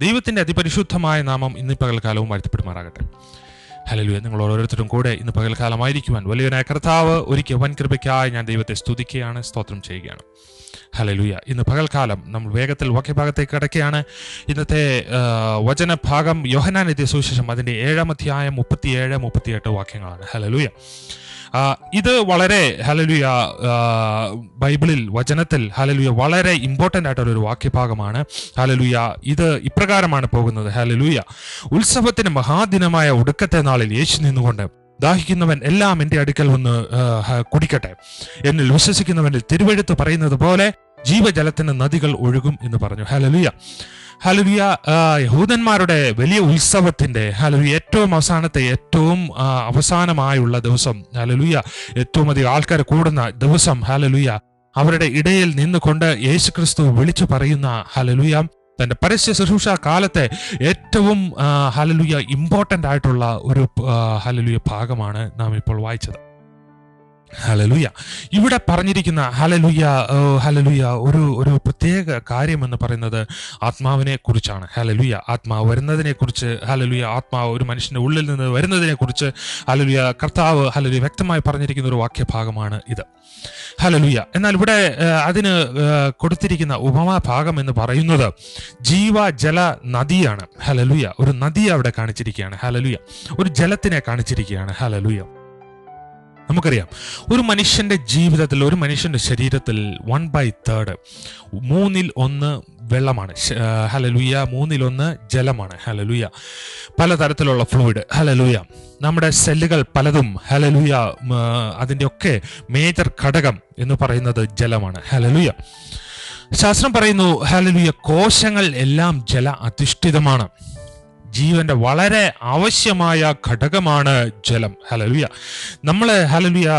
ദൈവത്തിന്റെ അതിപരിശുദ്ധമായ നാമം ഇന്ന് പകൽക്കാലവും വാഴ്ത്തപ്പെടുമാറാകട്ടെ. ഹലലുയ നിങ്ങൾ ഓരോരുത്തരും കൂടെ ഇന്ന് പകൽക്കാലമായിരിക്കുവാൻ വലിയൊരു കർത്താവ് ഒരിക്കൽ വൻ കൃപയ്ക്കായി ഞാൻ ദൈവത്തെ സ്തുതിക്കുകയാണ് സ്തോത്രം ചെയ്യുകയാണ്. ഹലലുയ ഇന്ന് പകൽക്കാലം നമ്മൾ വേഗത്തിൽ വാക്യഭാഗത്തേക്ക് കിടക്കുകയാണ്. ഇന്നത്തെ വചനഭാഗം യോഹനാനിധ്യ സുവിശേഷം അതിന്റെ ഏഴാം അധ്യായം മുപ്പത്തിയേഴ് മുപ്പത്തിയെട്ട് വാക്യങ്ങളാണ്. ഹലലുയ ഇത് വളരെ ഹലലുയ ബൈബിളിൽ വചനത്തിൽ ഹലലുയ വളരെ ഇമ്പോർട്ടന്റ് ആയിട്ടുള്ള ഒരു വാക്യഭാഗമാണ്. ഹലലുയ ഇത് ഇപ്രകാരമാണ് പോകുന്നത്. ഹലലുയ ഉത്സവത്തിന് മഹാദിനമായ ഒടുക്കത്തെ നാളിൽ യേശു നിന്നുകൊണ്ട് ദാഹിക്കുന്നവൻ എല്ലാം എന്റെ അടുക്കൽ വന്ന് കുടിക്കട്ടെ. എന്നിൽ വിശ്വസിക്കുന്നവനിൽ തിരുവഴുത്ത് പറയുന്നത് പോലെ ജീവജലത്തിന് നദികൾ ഒഴുകും എന്ന് പറഞ്ഞു. ഹലലുയ ഹലലുയ യഹൂദന്മാരുടെ വലിയ ഉത്സവത്തിന്റെ ഹലലുയ ഏറ്റവും അവസാനത്തെ ഏറ്റവും അവസാനമായുള്ള ദിവസം ഹലലുയ ഏറ്റവും അധികം ആൾക്കാർ കൂടുന്ന ദിവസം ഹലലുയ അവരുടെ ഇടയിൽ നിന്നുകൊണ്ട് യേശുക്രിസ്തു വിളിച്ചു പറയുന്ന ഹലലുയ തന്റെ പരസ്യ ശുശ്രൂഷ കാലത്തെ ഏറ്റവും ഹലലുയ ഇമ്പോർട്ടന്റ് ആയിട്ടുള്ള ഒരു ഹലലുയ ഭാഗമാണ് നാം ഇപ്പോൾ വായിച്ചത്. ഹലലുയ ഇവിടെ പറഞ്ഞിരിക്കുന്ന ഹലലുയ ഹലലുയ ഒരു ഒരു പ്രത്യേക കാര്യം എന്ന് പറയുന്നത് ആത്മാവിനെ കുറിച്ചാണ് ഹലലുയ ആത്മാവ് വരുന്നതിനെ കുറിച്ച് ഹലലുയ ആത്മാവ് ഒരു മനുഷ്യന്റെ ഉള്ളിൽ നിന്ന് വരുന്നതിനെ കുറിച്ച് ഹലലുയ കർത്താവ് ഹലലുയ വ്യക്തമായി പറഞ്ഞിരിക്കുന്ന ഒരു വാക്യഭാഗമാണ് ഇത്. ഹലലുയ എന്നാൽ ഇവിടെ അതിന് കൊടുത്തിരിക്കുന്ന ഉപമാ ഭാഗം എന്ന് പറയുന്നത് ജീവ ജല നദിയാണ്. ഹലലുയ ഒരു നദി അവിടെ കാണിച്ചിരിക്കുകയാണ്. ഹലലുയ ഒരു ജലത്തിനെ കാണിച്ചിരിക്കുകയാണ്. ഹലലുയ നമുക്കറിയാം. ഒരു മനുഷ്യന്റെ ജീവിതത്തിൽ ഒരു മനുഷ്യന്റെ ശരീരത്തിൽ വൺ ബൈ തേർഡ് മൂന്നിൽ ഒന്ന് വെള്ളമാണ്. ഹലലുയ മൂന്നിൽ ഒന്ന് ജലമാണ്. ഹലലുയ പലതരത്തിലുള്ള ഫ്ലൂയിഡ് ഹലലുയ നമ്മുടെ സെല്ലുകൾ പലതും ഹലലുയ ഒക്കെ മേജർ ഘടകം എന്ന് പറയുന്നത് ജലമാണ്. ഹലലുയ ശാസ്ത്രം പറയുന്നു ഹലലുയ കോശങ്ങൾ എല്ലാം ജല അധിഷ്ഠിതമാണ് ജീവന്റെ വളരെ ആവശ്യമായ ഘടകമാണ് ജലം. ഹലലുയ നമ്മൾ ഹലലുയ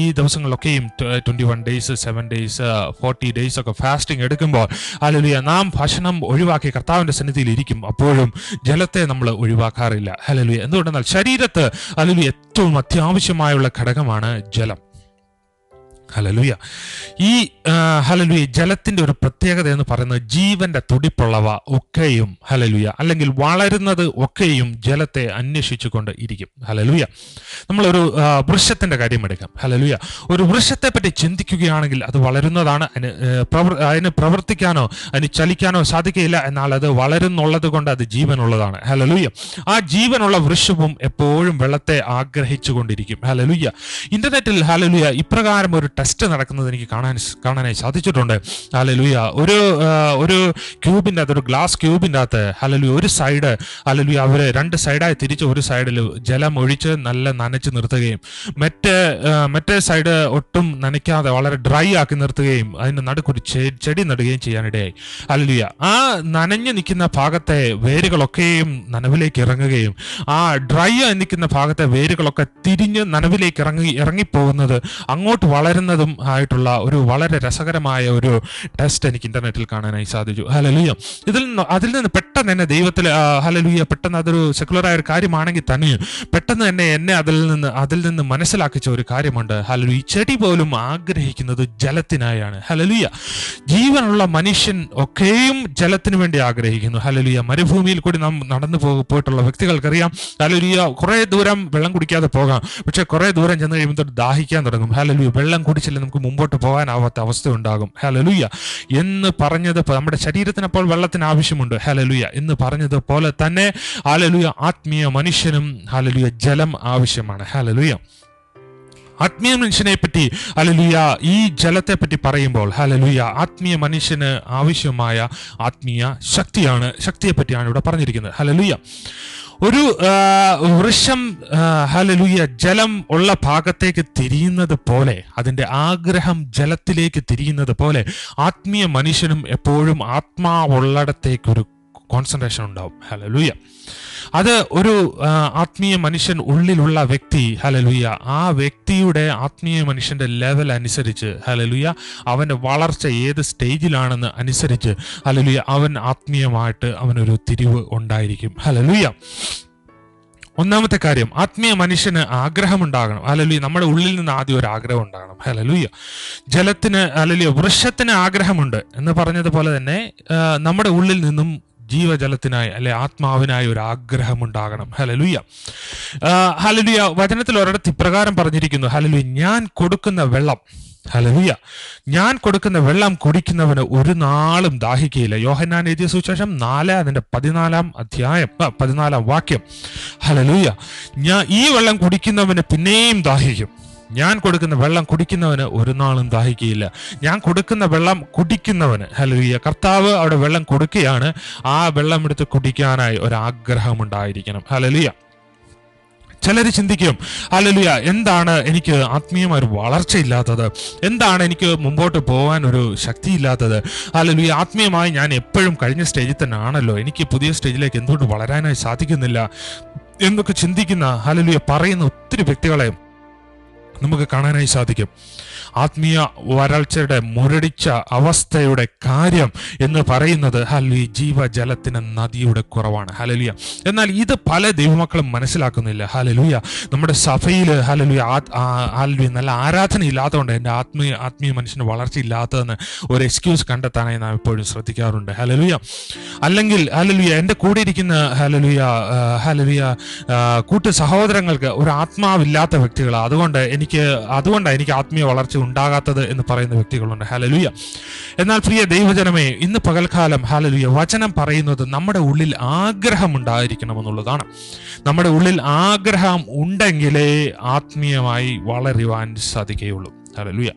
ഈ ദിവസങ്ങളിലൊക്കെയും twenty one days seven days forty days ഒക്കെ ഫാസ്റ്റിംഗ് എടുക്കുമ്പോൾ ഹലലുയ നാം ഭക്ഷണം ഒഴിവാക്കി കർത്താവിന്റെ സന്നിധിയിൽ ഇരിക്കും. അപ്പോഴും ജലത്തെ നമ്മൾ ഒഴിവാക്കാറില്ല. ഹലലുയ എന്തുകൊണ്ടെന്നാൽ ശരീരത്ത് ഹലലുയ ഏറ്റവും അത്യാവശ്യമായുള്ള ഘടകമാണ് ജലം. ഹലലുയ ഈ ഹലലുയ ജലത്തിന്റെ ഒരു പ്രത്യേകത എന്ന് പറയുന്നത് ജീവന്റെ തുടിപ്പുള്ളവ ഒക്കെയും ഹലലുയ അല്ലെങ്കിൽ വളരുന്നത് ഒക്കെയും ജലത്തെ അന്വേഷിച്ചുകൊണ്ട് ഇരിക്കും. ഹലലുയ നമ്മളൊരു വൃക്ഷത്തിന്റെ കാര്യം എടുക്കാം. ഹലലുയ ഒരു വൃക്ഷത്തെ പറ്റി ചിന്തിക്കുകയാണെങ്കിൽ അത് വളരുന്നതാണ്. അതിന് പ്രവർ- അതിന് പ്രവർത്തിക്കാനോ അതിന് ചലിക്കാനോ സാധിക്കുകയില്ല. എന്നാൽ അത് വളരുന്നുള്ളത് കൊണ്ട് അത് ജീവനുള്ളതാണ്. ഹലലുയ ആ ജീവനുള്ള വൃക്ഷവും എപ്പോഴും വെള്ളത്തെ ആഗ്രഹിച്ചു കൊണ്ടിരിക്കും ഹലലുയ ഇന്റർനെറ്റിൽ ഹലലുയ ഇപ്രകാരം ഒരു ടെസ്റ്റ് നടക്കുന്നത് എനിക്ക് കാണാൻ കാണാനായി സാധിച്ചിട്ടുണ്ട്. ഹലലുയ ഒരു ഒരു ക്യൂബിന്റെ അകത്ത് ഒരു ഗ്ലാസ് ക്യൂബിന്റെ അകത്ത് ഹലലുയ ഒരു സൈഡ് ഹലലുയ അവർ രണ്ട് സൈഡായി തിരിച്ച് ഒരു സൈഡിൽ ജലം ഒഴിച്ച് നല്ല നനച്ച് നിർത്തുകയും മറ്റേ മറ്റേ സൈഡ് ഒട്ടും നനയ്ക്കാതെ വളരെ ഡ്രൈ ആക്കി നിർത്തുകയും അതിന്റെ നടുക്കൊരു ചെടി നടുകയും ചെയ്യാനിടയായി. ഹലലുയ ആ നനഞ്ഞു നിൽക്കുന്ന ഭാഗത്തെ വേരുകളൊക്കെയും നനവിലേക്ക് ഇറങ്ങുകയും ആ ഡ്രൈ ആയി നിൽക്കുന്ന ഭാഗത്തെ വേരുകളൊക്കെ തിരിഞ്ഞ് നനവിലേക്ക് ഇറങ്ങി ഇറങ്ങിപ്പോകുന്നത് അങ്ങോട്ട് വളരുന്നതും ആയിട്ടുള്ള ഒരു വളരെ രസകരമായ ഒരു ടെസ്റ്റ് എനിക്ക് ഇന്റർനെറ്റിൽ കാണാനായി സാധിച്ചു. ഹലലുയ ഇതിൽ നിന്ന് അതിൽ നിന്ന് പെട്ടെന്ന് എന്നെ ദൈവത്തിൽ ഹലലുയ പെട്ടെന്ന് അതൊരു സെക്കുലറായ ഒരു കാര്യമാണെങ്കിൽ തന്നെയും പെട്ടെന്ന് തന്നെ എന്നെ അതിൽ നിന്ന് അതിൽ നിന്ന് മനസ്സിലാക്കിച്ച ഒരു കാര്യമുണ്ട്. ഹലലു ചെടി പോലും ആഗ്രഹിക്കുന്നത് ജലത്തിനായാണ്. ഹലലുയ ജീവനുള്ള മനുഷ്യൻ ഒക്കെയും ജലത്തിന് വേണ്ടി ആഗ്രഹിക്കുന്നു. ഹലലുയ മരുഭൂമിയിൽ കൂടി നാം നടന്നു പോയിട്ടുള്ള വ്യക്തികൾക്കറിയാം. ഹലലുയ കുറേ ദൂരം വെള്ളം കുടിക്കാതെ പോകാം. പക്ഷെ കുറേ ദൂരം ചെന്ന് കഴിയുമ്പോൾ ദാഹിക്കാൻ തുടങ്ങും. ഹലലുയ വെള്ളം കുടിച്ചില്ല നമുക്ക് മുമ്പോട്ട് പോകാനാവാത്ത അവസ്ഥ ഉണ്ടാകും. ഹലലുയ എന്ന് പറഞ്ഞത് നമ്മുടെ ശരീരത്തിന് അപ്പോൾ വെള്ളത്തിന് ആവശ്യമുണ്ട്. ഹലലുയ എന്ന് പറഞ്ഞതുപോലെ തന്നെ ഹലലുയ ആത്മീയ മനുഷ്യനും ഹലലുയ ജലം ആവശ്യമാണ്. ഹലലുയ ആത്മീയ മനുഷ്യനെ പറ്റി ഹലലുയ ഈ ജലത്തെ പറ്റി പറയുമ്പോൾ ഹലലുയ ആത്മീയ മനുഷ്യന് ആവശ്യമായ ആത്മീയ ശക്തിയാണ് ശക്തിയെ പറ്റിയാണ് ഇവിടെ പറഞ്ഞിരിക്കുന്നത്. ഹലലുയ ഒരു വൃക്ഷം ഹലലുയ ജലം ഉള്ള ഭാഗത്തേക്ക് തിരിയുന്നത് പോലെ അതിന്റെ ആഗ്രഹം ജലത്തിലേക്ക് തിരിയുന്നത് പോലെ ആത്മീയ മനുഷ്യനും എപ്പോഴും ആത്മാവുള്ളടത്തേക്കൊരു കോൺസെൻട്രേഷൻ ഉണ്ടാവും. ഹലലുയ അത് ഒരു ആത്മീയ മനുഷ്യൻ ഉള്ളിലുള്ള വ്യക്തി ഹലലുയ ആ വ്യക്തിയുടെ ആത്മീയ മനുഷ്യന്റെ ലെവൽ അനുസരിച്ച് ഹലലുയ അവന്റെ വളർച്ച ഏത് സ്റ്റേജിലാണെന്ന് അനുസരിച്ച് ഹലലുയ അവൻ ആത്മീയമായിട്ട് അവനൊരു തിരിവ് ഉണ്ടായിരിക്കും. ഹലലുയ ഒന്നാമത്തെ കാര്യം ആത്മീയ മനുഷ്യന് ആഗ്രഹമുണ്ടാകണം. അലലുയ നമ്മുടെ ഉള്ളിൽ നിന്ന് ആദ്യം ഒരു ആഗ്രഹം ഉണ്ടാകണം. ഹലലുയ ജലത്തിന് അലലുയ വൃക്ഷത്തിന് ആഗ്രഹമുണ്ട് എന്ന് പറഞ്ഞതുപോലെ തന്നെ നമ്മുടെ ഉള്ളിൽ നിന്നും ജീവജലത്തിനായി അല്ലെ ആത്മാവിനായി ഒരു ആഗ്രഹം ഉണ്ടാകണം ഹലലുയ ഹലലുയ വചനത്തിൽ ഒരിടത്ത് ഇപ്രകാരം പറഞ്ഞിരിക്കുന്നു. ഹലലുയ ഞാൻ കൊടുക്കുന്ന വെള്ളം ഹലലുയ ഞാൻ കൊടുക്കുന്ന വെള്ളം കുടിക്കുന്നവന് ഒരു നാളും ദാഹിക്കയില്ല. യോഹന്നാൻ എഴുതിയ സുശേഷം നാല് അതിന്റെ പതിനാലാം അധ്യായം പതിനാലാം വാക്യം. ഹലലുയ ഞാൻ ഈ വെള്ളം കുടിക്കുന്നവന് പിന്നെയും ദാഹിക്കും. ഞാൻ കൊടുക്കുന്ന വെള്ളം കുടിക്കുന്നവന് ഒരു നാളും ദാഹിക്കുകയില്ല. ഞാൻ കൊടുക്കുന്ന വെള്ളം കുടിക്കുന്നവന് ഹലലുയ കർത്താവ് അവിടെ വെള്ളം കൊടുക്കുകയാണ്. ആ വെള്ളം എടുത്ത് കുടിക്കാനായി ഒരാഗ്രഹം ഉണ്ടായിരിക്കണം ഹലലിയ ചിലർ ചിന്തിക്കും അല്ലലിയ എന്താണ് എനിക്ക് ആത്മീയമായ ഒരു വളർച്ചയില്ലാത്തത്? എന്താണ് എനിക്ക് മുമ്പോട്ട് പോകാൻ ഒരു ശക്തി ശക്തിയില്ലാത്തത്? അല്ലലിയ ആത്മീയമായി ഞാൻ എപ്പോഴും കഴിഞ്ഞ സ്റ്റേജിൽ തന്നെ ആണല്ലോ എനിക്ക് പുതിയ സ്റ്റേജിലേക്ക് എന്തുകൊണ്ട് വളരാനായി സാധിക്കുന്നില്ല? എന്നൊക്കെ ചിന്തിക്കുന്ന അല്ലലിയ പറയുന്ന ഒത്തിരി വ്യക്തികളെ നമുക്ക് കാണാനായി സാധിക്കും. ആത്മീയ വരൾച്ചയുടെ മുരടിച്ച അവസ്ഥയുടെ കാര്യം എന്ന് പറയുന്നത് ഹലി ജീവജലത്തിന് നദിയുടെ കുറവാണ്. ഹലലിയ എന്നാൽ ഇത് പല ദൈവമക്കളും മനസ്സിലാക്കുന്നില്ല. ഹലലുയ നമ്മുടെ സഭയിൽ ഹലലുയ ഹലലുയ നല്ല ആരാധന ഇല്ലാത്തതുകൊണ്ട് എന്റെ ആത്മീയ ആത്മീയ മനുഷ്യന് വളർച്ച ഇല്ലാത്തതെന്ന് ഒരു എക്സ്ക്യൂസ് കണ്ടെത്താനായി നാം എപ്പോഴും ശ്രദ്ധിക്കാറുണ്ട്. ഹലലുയ അല്ലെങ്കിൽ ഹലലുയ എന്റെ കൂടെ ഇരിക്കുന്ന ഹലലുയ ഹലലുയ കൂട്ടു സഹോദരങ്ങൾക്ക് ഒരു ആത്മാവില്ലാത്ത വ്യക്തികൾ അതുകൊണ്ട് എനിക്ക് അതുകൊണ്ടാണ് എനിക്ക് ആത്മീയ വളർച്ച ഉണ്ടാകാത്തത് എന്ന് പറയുന്ന വ്യക്തികളുണ്ട്. ഹലലുയ എന്നാൽ പ്രിയ ദൈവജനമേ ഇന്ന് പകൽക്കാലം ഹലലുയ വചനം പറയുന്നത് നമ്മുടെ ഉള്ളിൽ ആഗ്രഹം ഉണ്ടായിരിക്കണമെന്നുള്ളതാണ്. നമ്മുടെ ഉള്ളിൽ ആഗ്രഹം ഉണ്ടെങ്കിലേ ആത്മീയമായി വളരുവാൻ സാധിക്കുകയുള്ളൂ. ഹലലുയ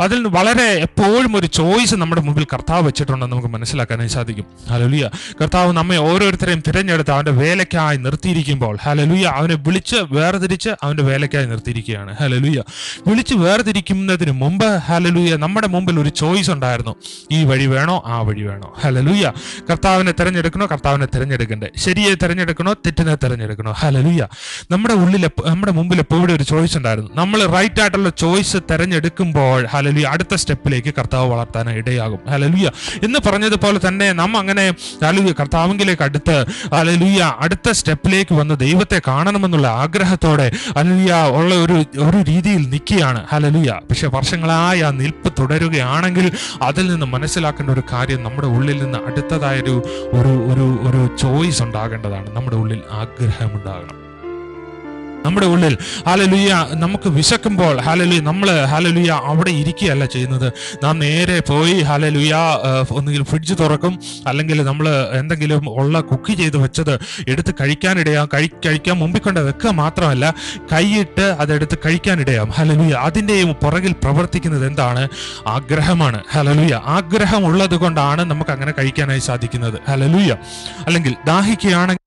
അതിൽ വളരെ എപ്പോഴും ഒരു ചോയ്സ് നമ്മുടെ മുമ്പിൽ കർത്താവ് വെച്ചിട്ടുണ്ടെന്ന് നമുക്ക് മനസ്സിലാക്കാനായി സാധിക്കും. ഹലലുയ കർത്താവ് നമ്മെ ഓരോരുത്തരെയും തിരഞ്ഞെടുത്ത് അവന്റെ വേലയ്ക്കായി നിർത്തിയിരിക്കുമ്പോൾ ഹലലുയ അവനെ വിളിച്ച് വേർതിരിച്ച് അവന്റെ വേലയ്ക്കായി നിർത്തിയിരിക്കുകയാണ്. ഹലലുയ വിളിച്ച് വേർതിരിക്കുന്നതിന് മുമ്പ് ഹലലുയ നമ്മുടെ മുമ്പിൽ ഒരു ചോയ്സ് ഉണ്ടായിരുന്നു. ഈ വഴി വേണോ? ആ വഴി വേണോ? ഹലലുയ കർത്താവിനെ തിരഞ്ഞെടുക്കണോ? കർത്താവിനെ തിരഞ്ഞെടുക്കണ്ടേ. ശരിയെ തിരഞ്ഞെടുക്കണോ? തെറ്റിനെ തിരഞ്ഞെടുക്കണോ? ഹലലുയ നമ്മുടെ ഉള്ളിൽ നമ്മുടെ മുമ്പിൽ എപ്പോഴും ഒരു ചോയ്സ് ഉണ്ടായിരുന്നു. നമ്മൾ റൈറ്റ് ആയിട്ടുള്ള ചോയ്സ് തിരഞ്ഞെടുക്കുമ്പോൾ ഹലലുയ അടുത്ത സ്റ്റെപ്പിലേക്ക് കർത്താവ് വളർത്താൻ ഇടയാകും. ഹലലുയ എന്ന് പറഞ്ഞതുപോലെ തന്നെ നാം അങ്ങനെ ഹലലുയ കർത്താവിലേക്ക് അടുത്ത് ഹലലുയ അടുത്ത സ്റ്റെപ്പിലേക്ക് വന്ന് ദൈവത്തെ കാണണമെന്നുള്ള ആഗ്രഹത്തോടെ ഹലലുയ ഉള്ള ഒരു ഒരു രീതിയിൽ നിൽക്കുകയാണ്. ഹലലുയ പക്ഷെ വർഷങ്ങളായി ആ നിൽപ്പ് തുടരുകയാണെങ്കിൽ അതിൽ നിന്ന് മനസ്സിലാക്കേണ്ട ഒരു കാര്യം നമ്മുടെ ഉള്ളിൽ നിന്ന് അടുത്തതായൊരു ഒരു ഒരു ഒരു ചോയ്സ് ഉണ്ടാകേണ്ടതാണ്. നമ്മുടെ ഉള്ളിൽ ആഗ്രഹം ഉണ്ടാകണം നമ്മുടെ ഉള്ളിൽ. ഹാലലുയ നമുക്ക് വിശക്കുമ്പോൾ ഹാലലുയ നമ്മൾ ഹാലലുയ അവിടെ ഇരിക്കുകയല്ല ചെയ്യുന്നത്. നാം നേരെ പോയി ഹാലലുയ ഒന്നുകിൽ ഫ്രിഡ്ജ് തുറക്കും അല്ലെങ്കിൽ നമ്മൾ എന്തെങ്കിലും ഉള്ള കുക്ക് ചെയ്ത് വെച്ചത് എടുത്ത് കഴിക്കാനിടയാം കഴി കഴിക്കാൻ മുമ്പിൽ കൊണ്ട് വെക്കുക മാത്രമല്ല കൈയിട്ട് അതെടുത്ത് കഴിക്കാനിടയാം ഹലലുയ അതിന്റെയും പുറകിൽ പ്രവർത്തിക്കുന്നത് എന്താണ്? ആഗ്രഹമാണ്. ഹലലുയ ആഗ്രഹം ഉള്ളത് കൊണ്ടാണ് നമുക്ക് അങ്ങനെ കഴിക്കാനായി സാധിക്കുന്നത്. ഹലലുയ അല്ലെങ്കിൽ ദാഹിക്കുകയാണെങ്കിൽ